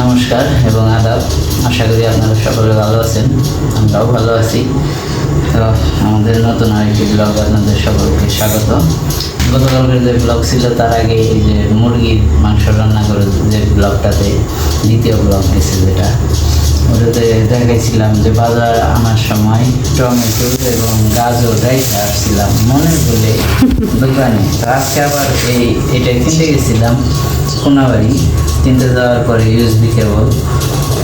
নমস্কার এবং আদাব। আশা করি আপনারা সকলে ভালো আছেন। আমরাও ভালো আছি। তো আমাদের নতুন আরেকটি ব্লগ আপনাদের সকলকে স্বাগত। গতকালকের যে ব্লগ ছিল, তার আগে এই যে মুরগির মাংস রান্না করে যে ব্লগটাতে দ্বিতীয় ব্লগ গেছে যেটা। ওটাতে দেখাইছিলাম যে বাজার আনার সময় টমেটো এবং গাজর রেখে আসছিলাম মনে বলে দোকানে। আজকে আবার এই এটা কিনতে গেছিলাম কোনাবাড়ি। কিনতে যাওয়ার পরে ইউএসবি কেবল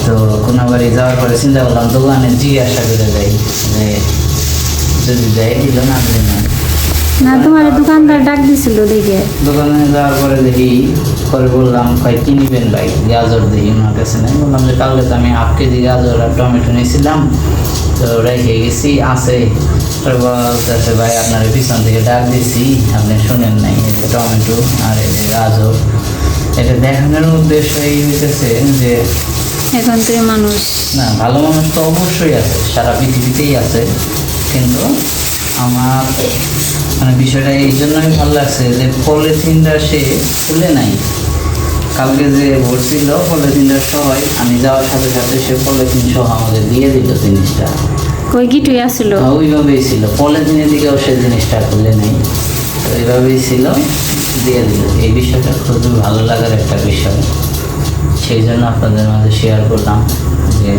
তো কোনাবাড়ি যাওয়ার পরে চিন্তা করলাম দোকানে জিজ্ঞাসা করে যাই যে যদি দেয় দিল না দিলে না। না তোমার দোকানদার ডাক দিছিল দেখে। দোকানে যাওয়ার পরে দেখি পরে বললাম কয় কি নিবেন ভাই? গাজর দেখি ওনার কাছে নাই। বললাম যে কালকে তো আমি হাফ কেজি গাজর আর টমেটো নিয়েছিলাম। তো রেখে গেছি আছে। বলতেছে ভাই আপনার পিছন থেকে ডাক দিছি আপনি শুনেন নাই এই যে টমেটো আর এই যে গাজর। এটা দেখানোর উদ্দেশ্য এই হইতেছে যে এখন তুই মানুষ না ভালো মানুষ তো অবশ্যই আছে সারা পৃথিবীতেই আছে। কিন্তু আমার মানে বিষয়টা এই জন্যই ভালো লাগছে যে পলিথিনটা সে খুলে নাই। কালকে যে ভরছিল পলিথিনটা সবাই আমি যাওয়ার সাথে সাথে সে পলিথিন সহ আমাদের দিয়ে দিল জিনিসটা। কই গিটুই আসছিল ওইভাবেই ছিল। পলিথিনের দিকেও সে জিনিসটা খুলে নেই। এইভাবেই ছিল দিয়ে দিল। এই বিষয়টা খুবই ভালো লাগার একটা বিষয়। সেই জন্য আপনাদের মাঝে শেয়ার করলাম যে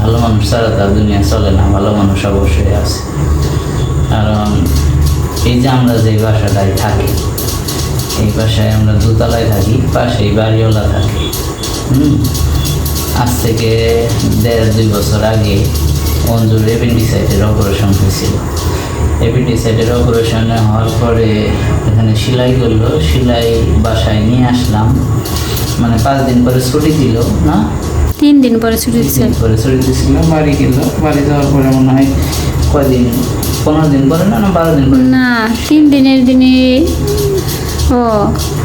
ভালো মানুষ ছাড়া তার দুনিয়া চলে না ভালো মানুষ অবশ্যই আছে। কারণ এই যে আমরা যে বাসাটায় থাকি এই বাসায় আমরা দোতলায় থাকি পাশেই বাড়িওয়ালা থাকে। হুম আজ থেকে দেড় দুই বছর আগে অঞ্জুর এপেন্ডিসাইটের অপারেশন হয়েছিল। এপেন্ডিসাইটের অপারেশন হওয়ার পরে এখানে সেলাই করল সেলাই বাসায় নিয়ে আসলাম। মানে পাঁচ দিন পরে ছুটি দিল না? তিন দিন পরে ছুটি দিন পরে ছুটি দিচ্ছিল বাড়ি গেল। বাড়ি যাওয়ার পরে মনে হয় কয়দিন? পনেরো দিন পরে না না বারো দিন পরে? না তিন দিনের দিনে ও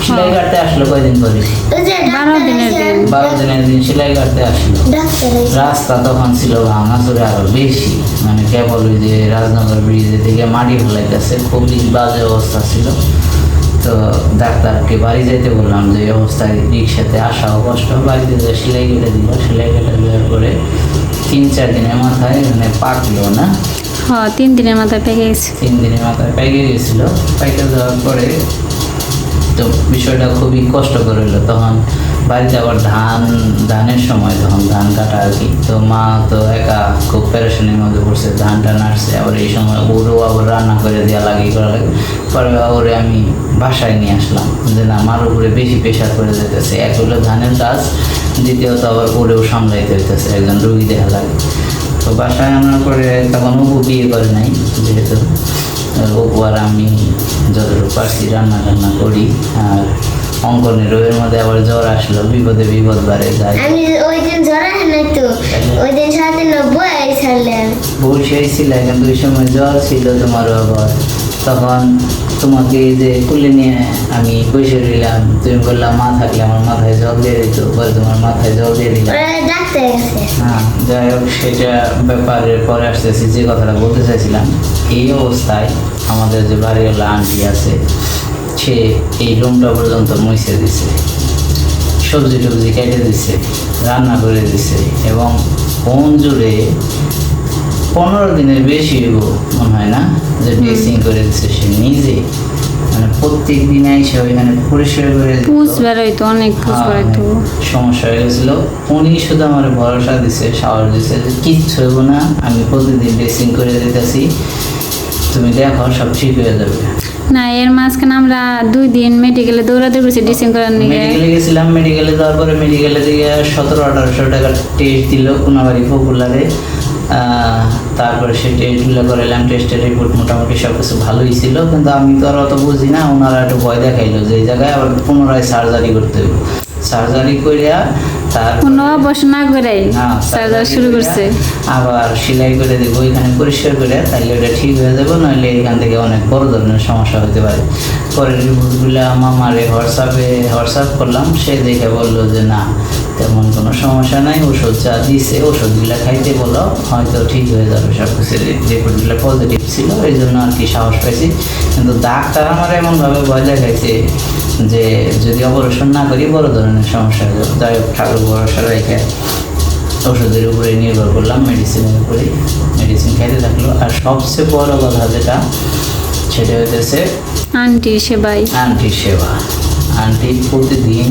সেলাই হ্যাঁ। কাটতে আসলো কয়দিন পরে? বারো দিনের দিন। বারো দিনের দিন সেলাই কাটতে আসলো। রাস্তা তখন ছিল ভাঙাচুরে আরও বেশি। মানে কেবল ওই যে রাজনগর ব্রিজে থেকে মাটি ফেলাইতেছে খুবই বাজে অবস্থা ছিল। তো ডাক্তারকে বাড়ি যাইতে বললাম যে এই অবস্থায় রিক্সাতে আসাও কষ্ট বাড়িতে যে সেলাই কেটে দিল সেলাই কেটে দেওয়ার পরে তিন চার দিনের মাথায় মানে পাকলো না। হ্যাঁ তিন দিনের মাথায় পেকে গেছে। তিন দিনের মাথায় পেকে গেছিল। পাইকে যাওয়ার পরে তো বিষয়টা খুবই কষ্ট করে হলো। তখন বাড়িতে আবার ধান, ধানের সময় তখন ধান কাটা আর কি। তো মা তো একা খুব প্যারেশানির মধ্যে পড়ছে ধানটা নাড়ছে আবার এই সময় ওরও আবার রান্না করে দেওয়া লাগে, করা লাগে। পরে ওরে আমি বাসায় নিয়ে আসলাম। যে না আমার উপরে বেশি প্রেশার করে যেতেছে এক হলো ধানের কাজ, দ্বিতীয়ত আবার ওরেও সামলাইতে হইতেছে, একজন রুগী দেখা লাগে। তো বাসায় আনার পরে তখন অপু বিয়ে করে নাই, যেহেতু। অপু আর আমি যতটুকু পারছি রান্না টান্না করি আর অঙ্কনের রোগের মধ্যে আবার জ্বর আসলো বিপদে বিপদ বাড়ে যায় আমি ওই দিন জ্বর নাই তো? ওই দিন সাথে নব্বই ছাড়লেন বসে ছিল কিন্তু ওই সময় জ্বর ছিল তোমারও আবার। তখন তোমাকে এই যে কুলে নিয়ে আমি বসে রইলাম তুমি বললাম মা থাকলে আমার মাথায় জল দিয়ে দিত। পরে তোমার মাথায় জল দিয়ে দিলাম। হ্যাঁ যাই হোক সেটা ব্যাপারের পরে আসতেছি যে কথাটা বলতে চাইছিলাম এই অবস্থায় আমাদের যে বাড়িওয়ালা আন্টি আছে সে এই রুমটা পর্যন্ত মুছে দিছে। সবজি টবজি কেটে দিছে রান্না করে দিছে এবং কোন জুড়ে পনেরো দিনের বেশি মনে হয় না? যে ড্রেসিং করে দিচ্ছে সে নিজে। মানে প্রত্যেক দিন এসে ওইখানে পরিষ্কার করে। পুষ বেরোইতো অনেক পুষ হ্যাঁ, বেরোইতো সমস্যা হয়ে গেছিল। উনি শুধু আমার ভরসা দিছে সাহস দিছে যে কিচ্ছু হইব না আমি প্রতিদিন ড্রেসিং করে দিতেছি। তুমি দেখো সব ঠিক হয়ে যাবে। না এর মাঝখানে আমরা দুই দিন মেডিকেলে দৌড়াদৌড়ি করছি ডিসিং করার নিয়ে মেডিকেলে গেছিলাম মেডিকেলে যাওয়ার পরে মেডিকেলে থেকে সতেরো আঠারোশো টাকার টেস্ট দিল কোনাবাড়ি পপুলারে তারপরে সে টেস্টগুলো করাইলাম টেস্টের রিপোর্ট মোটামুটি সব কিছু ভালোই ছিল কিন্তু আমি তো আর অত বুঝি না ওনারা একটু ভয় দেখাইলো যে এই জায়গায় আবার পুনরায় সার্জারি করতে হবে সার্জারি করিয়া কোনো করে সার্জারি শুরু করছে। আবার সেলাই করে দেবো ওইখানে পরিষ্কার করে তাহলে ওটা ঠিক হয়ে যাবে নইলে এখান থেকে অনেক বড় ধরনের সমস্যা হতে পারে। পরে রিপোর্টগুলো মামারে হোয়াটসঅ্যাপে হোয়াটসঅ্যাপ করলাম সে দেখে বলল যে না তেমন কোনো সমস্যা নাই ওষুধ যা দিছে ওষুধগুলো খাইতে বলো হয়তো ঠিক হয়ে যাবে সব কিছু রিপোর্টগুলো পজিটিভ ছিল এই জন্য আর কি সাহস পাইছি। কিন্তু ডাক্তার আমার এমনভাবে ভয় দেখাইছে যে যদি অপারেশন না করি বড় ধরনের সমস্যা হবে যাই হোক ঠাকুর ভরসা রেখে ওষুধের উপরে নির্ভর করলাম মেডিসিনের উপরে মেডিসিন খাইতে থাকল। আর সবচেয়ে বড় কথা যেটা সেটা হইতেছে আন্টির সেবাই আন্টির সেবা। আন্টি প্রতিদিন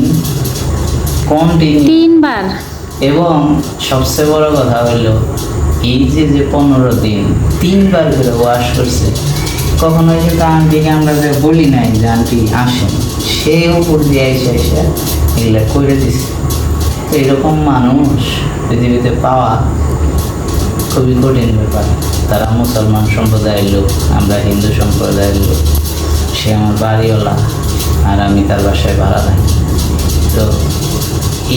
কন্টিনিউ তিনবার। এবং সবচেয়ে বড় কথা হলো এই যে যে পনেরো দিন তিনবার করে ওয়াশ করছে কখনো কিন্তু আন্টিকে আমরা যে বলি নাই যে আন্টি আসেন সে উপর দিয়ে এসে এসে এগুলো করে দিছে। তো এরকম মানুষ পৃথিবীতে পাওয়া খুবই কঠিন ব্যাপার। তারা মুসলমান সম্প্রদায়ের লোক আমরা হিন্দু সম্প্রদায়ের লোক সে আমার বাড়িওয়ালা আর আমি তার বাসায় ভাড়া থাকি। তো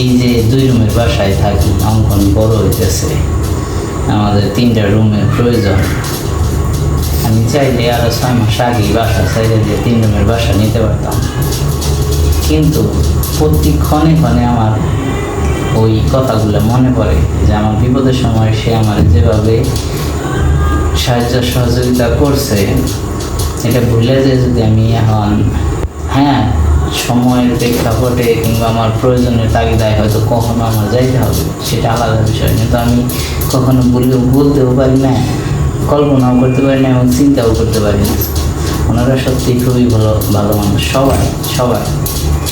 এই যে দুই রুমের বাসায় থাকি, অঙ্কন বড় হইতেছে। আমাদের তিনটা রুমের প্রয়োজন। আমি চাইলে আরও ছয় মাস আগেই বাসা চাইলে যে তিন রুমের বাসা নিতে পারতাম। কিন্তু প্রতি ক্ষণে ক্ষণে আমার ওই কথাগুলো মনে পড়ে যে আমার বিপদের সময় সে আমার যেভাবে সাহায্য সহযোগিতা করছে, এটা ভুলে যে যদি আমি এখন হ্যাঁ সময়ের প্রেক্ষাপটে কিংবা আমার প্রয়োজনের তাগিদায় হয়তো কখনো আমার যাইতে হবে সেটা আলাদা বিষয়। কিন্তু আমি কখনো বললেও বলতেও পারি না কল্পনাও করতে পারি না এবং চিন্তাও করতে পারি না। ওনারা সত্যিই খুবই ভালো ভালো মানুষ সবাই সবাই।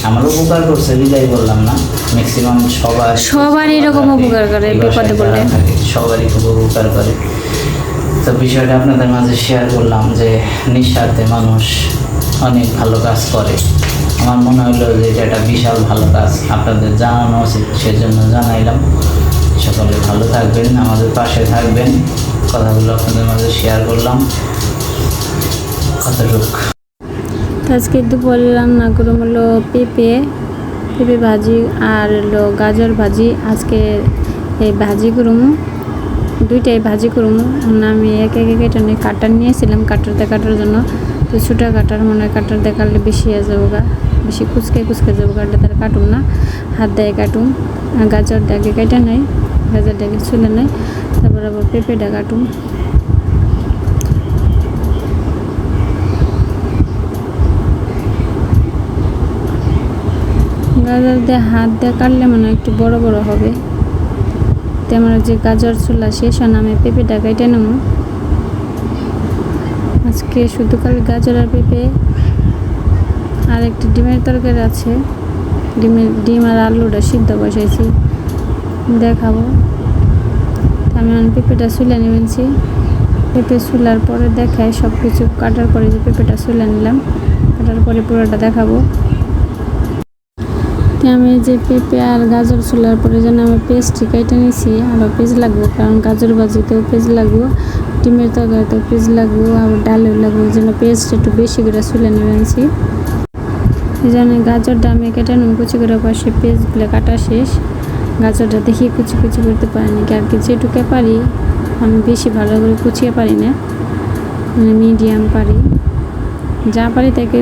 আমার উপকার করছে বিদায় বললাম না। ম্যাক্সিমাম সবার সবার এরকম উপকার করে, বিপদে পড়লে। সবারই খুব উপকার করে। তো বিষয়টা আপনাদের মাঝে শেয়ার করলাম যে নিঃস্বার্থে মানুষ অনেক ভালো কাজ করে। আমার মনে হলো যে এটা একটা বিশাল ভালো কাজ। আপনাদের জানানো উচিত, সেজন্য জানাইলাম। সকলে ভালো থাকবেন, আমাদের পাশে থাকবেন। কথাগুলো আপনাদের মাঝে শেয়ার করলাম। কতটুক? আজকে দুপুরে রান্না করলাম হলো পেঁপে পেঁপে ভাজি আর হলো গাজর ভাজি। আজকে এই ভাজি করুম, দুইটাই ভাজি করুম। আমি এক এক কেটে নিয়ে কাটার নিয়েছিলাম, কাটার দেখাটার জন্য। তো ছোটো কাটার মনে হয় কাটার দেখালে বেশি হয়ে যাব গা বেশি কুচকে কুচকে যাব গাটা তার কাটুম না। হাত দিয়ে কাটুম গাজর ডাকে কেটে নেয়, গাজর ডাকে ছুলে নেয়, তারপর আবার পেঁপেটা কাটুম। গাজর দিয়ে হাত দিয়ে কাটলে মনে একটু বড় বড় হবে। তো আমার যে গাজর চুলা শেষ হয় আমি পেঁপেটা কেটে নেব। আজকে শুধু খালি গাজর আর পেঁপে আর একটি ডিমের তরকারি আছে। ডিমের, ডিম আর আলুটা সিদ্ধ বসাইছি। দেখাবো। আমি পেঁপেটা চুলে নিয়েছি। পেঁপে চুলার পরে দেখায় সব কিছু কাটার পরে যে পেঁপেটা চুলে নিলাম, কাটার পরে পুরোটা দেখাবো। আমি যে পেঁপে আর গাজর চুলার পরে যেন আমি পেস্টটি কেটে নিয়েছি আবার পেঁয়াজ লাগবো, কারণ গাজর ভাজিতেও পেঁয়াজ লাগবো, ডিমের তরকারিতেও পেঁয়াজ লাগবো, আবার ডালেও লাগবো জন্য পেস্ট একটু বেশি করে চুলে নিয়ে এই জন্য গাজরটা আমি কেটে নেব কুচি করে পাশে পেঁয়াজগুলো কাটা শেষ। গাজরটা দেখি কুচি কুচি করতে পারিনি আর কি যেটুকু পারি, আমি বেশি ভালো করে কুচিয়ে পারি না। মানে মিডিয়াম পারি। যা পারি তাকে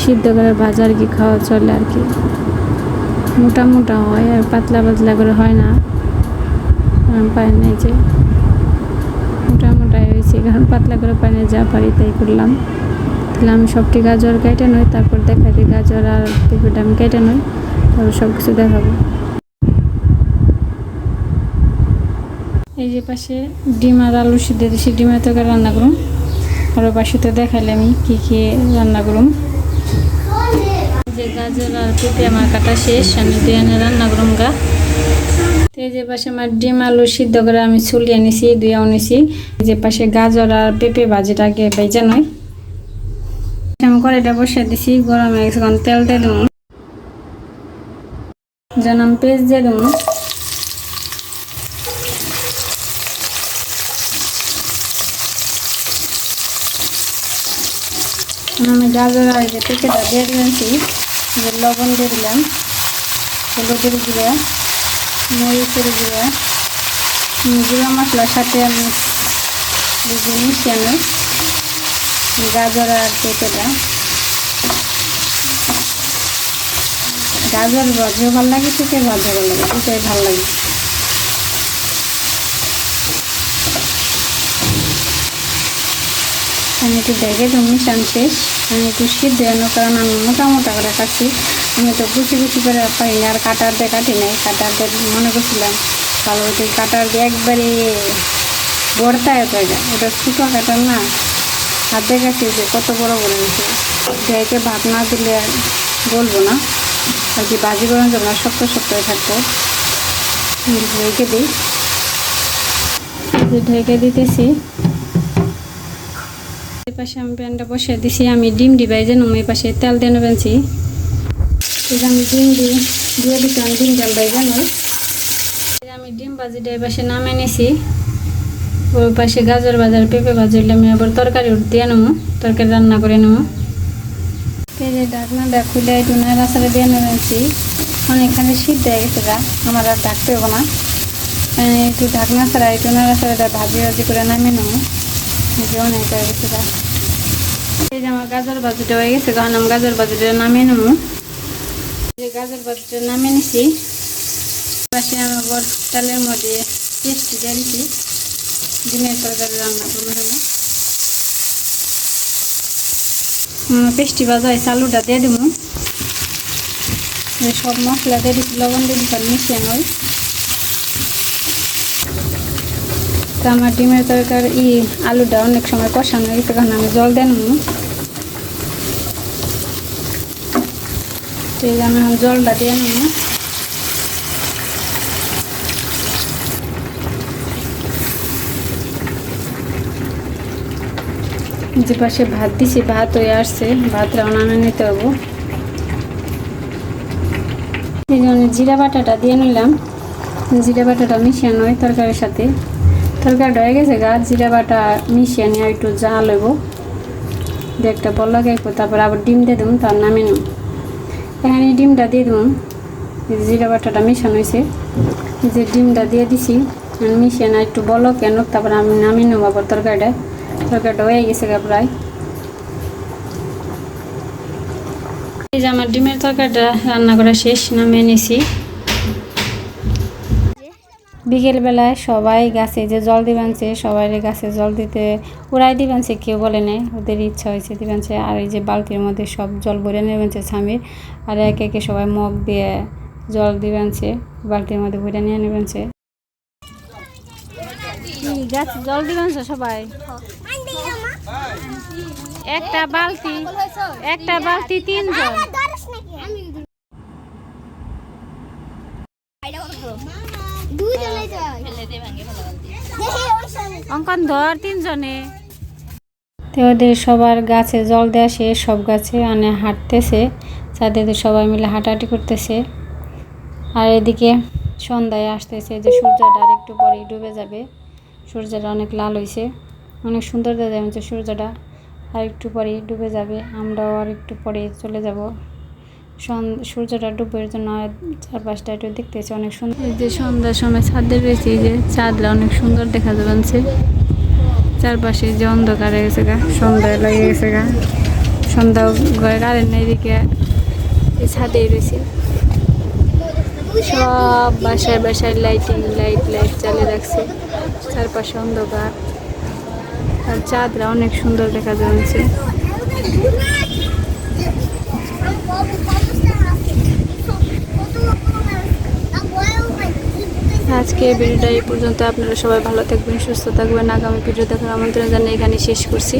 সিদ্ধ করে ভাজা আর কি খাওয়া চলে আর কি। মোটা মোটা হয় আর পাতলা পাতলা করে হয় না। পাই না যে। মোটা মোটাই হয়েছে, কারণ পাতলা করে পাই না, যা পারি তাই করলাম। আমি সবটি গাজর কেটে নই, তারপর দেখা দিই গাজর আর পেঁপেটা আমি কেটে নই, তারপর সব কিছু দেখাবো। এই যে পাশে ডিম আর আলু সিদ্ধ দিয়েছি ডিমের তরকারি রান্না করুন আর পাশে তো দেখাইলে আমি কী কী রান্না করুন যে গাজর আর পেঁপে আমার কাটা শেষ, আমি দিয়ে এনে রান্না করুম গা। এই যে পাশে আমার ডিম আলু সিদ্ধ করে আমি ছুলিয়ে নিছি দুইয়াও এই যে পাশে গাজর আর পেঁপে ভাজিটাকে বেজে নয় আমি কড়াইটা বসে দিছি, গরমে এখন তেল দিয়ে দেবো যেন আমি পেঁয়াজ দিয়ে দেবো আমি গাজর আর যে পেঁপেটা দিয়ে দিয়েছি লবণ দিয়ে দিলাম, হলুদের গুঁড়া, মরিচের গুঁড়া গুঁড়া মশলার সাথে আমি মিশিয়ে আমি। গাজর আর পেঁপেটা। গাজর ভাজও ভালো লাগে পেঁপে ভাজও ভালো লাগে দুটাই ভালো লাগে। আমি একটু দেখে তো মিশান শেষ। আমি একটু সিদ্ধ এনো কারণ আমি মোটা মোটা করে কাটছি। আমি তো কুচি কুচি করে পাই না, আর কাটার দিয়ে কাটি নাই। কাটার দিয়ে মনে করছিলাম, ভালো হতো কাটার দিয়ে একবারে বড়তায় হয়ে যায়। ওটা শুকা কাটার না। হাতে গেছে যে কত বড় বড় হয়েছে দেখে ভাত না দিলে আর বলব না। আর কি বাজি করার জন্য শক্ত শক্ত হয়ে থাকতো রেখে দিই। ঢেকে দিতেছি। পাশে আমি প্যানটা বসিয়ে দিছি। আমি ডিম দিবাই যে এই পাশে তেল দিয়ে এই আমি ডিম দিয়ে দিয়ে আমি ডিম তেল বাই জানো আমি ডিম বাজি দিয়ে পাশে নামে নিছি। ওর পাশে গাজর বাজার, পেঁপে বাজার আমি আবার তরকারি দিয়ে নেব, তরকারি রান্না করে নেব। যে ঢাকনাটা খুলে একটু নাড়াচাড়া দিয়ে নেবেছি অনেকখানে সিদ্ধ হয়ে গেছে গা, আমার আর ঢাকতে হবে না। একটু ঢাকনা ছাড়া একটু নাড়াচাড়াটা ভাজি ভাজি করে নামিয়ে নেব। যে অনেক হয়ে গেছে গা। এই যে আমার গাজর বাজিটা হয়ে গেছে কারণ আমি গাজর বাজিটা নামিয়ে নেব। যে গাজর বাজিটা নামিয়ে নিছি। পাশে আমার বর তেলের মধ্যে টেস্টি দিয়ে দিছি। ডিমের তরকারি রান্না করব পেস্টি হয়েছে আলুটা দিয়ে দেবো সব মশলা দিয়ে দিচ্ছি লবণ দিয়ে দিচ্ছি মিশিয়ে তো আমার ডিমের তরকারি, ই আলুটা অনেক সময় কষানো হয়ে গেছে কারণ আমি জল দেন আমি জলটা দিয়ে নেব। যে পাশে ভাত দিছি, ভাত হয়ে আসছে, ভাত রান্না নিতে হব। এই জন্য জিরা বাটাটা দিয়ে নিলাম। জিরা বাটাটা মিশিয়ে নয় তরকারির সাথে। তরকারিটা হয়ে গেছে গা, জিরা বাটা মিশিয়ে নিয়ে একটু জাল হইব। দিয়ে একটা বল গাইবো তারপর আবার ডিম দিয়ে দেবো, তার নামে নেব। এখানে ডিমটা দিয়ে দেবো। জিরা বাটাটা মিশানো হয়েছে। যে ডিমটা দিয়ে দিছি, মিশিয়ে না একটু বলো কেন তারপর আমি নামিয়ে নেব আবার তরকারিটা। তরকারিটা হয়ে গেছে প্রায়। এই যে আমার ডিমের তরকারিটা রান্না করা শেষ, নামিয়ে নিছি। বিকেলবেলায় সবাই গাছে যে জল দিবানছে সবাই গাছে জল দিতে উড়াই দিবানছে, কেউ বলে নেই, ওদের ইচ্ছা হয়েছে দিবানছে। আর এই যে বালতির মধ্যে সব জল ভরে নেবেছে স্বামীর, আর একে একে সবাই মগ দিয়ে জল দিবানছে, বালতির মধ্যে ভরে নিয়ে নেবেছে গাছ, জল দিবানছে সবাই? একটা বালতি একটা বালতি তিনজন। অঙ্কন, ধর তিনজনে। তো ওদের সবার গাছে জল দেওয়া শেষ, সব গাছে মানে হাঁটতেছে। যাদের সবাই মিলে হাঁটাহাঁটি করতেছে। আর এদিকে সন্ধ্যায় আসতেছে যে সূর্যটা আর একটু পরেই ডুবে যাবে। সূর্যটা অনেক লাল হয়েছে অনেক সুন্দর দেখা যাচ্ছে সূর্যটা। আর একটু পরেই ডুবে যাবে, আমরাও আর একটু পরে চলে যাব। সূর্যটা ডুবের জন্য চারপাশটা একটু দেখতেছি অনেক সুন্দর। এই যে সন্ধ্যার সময় ছাদে রয়েছে যে চাঁদটা অনেক সুন্দর দেখা যাচ্ছে চারপাশে যে অন্ধকার হয়ে গেছে গা, সন্ধ্যায় লেগে গেছে গা। সন্ধ্যা কারেন্ট এদিকে এই ছাদেই রয়েছে। সব বাসায় বাসায় লাইটিং লাইট লাইট চালিয়ে রাখছে। চারপাশে অন্ধকার। আর চাঁদরা অনেক সুন্দর দেখা যাচ্ছে। আজকে ভিডিওটা এই পর্যন্ত। আপনারা সবাই ভালো থাকবেন, সুস্থ থাকবেন। আগামী ভিডিও দেখার আমন্ত্রণ জানিয়ে এখানে শেষ করছি।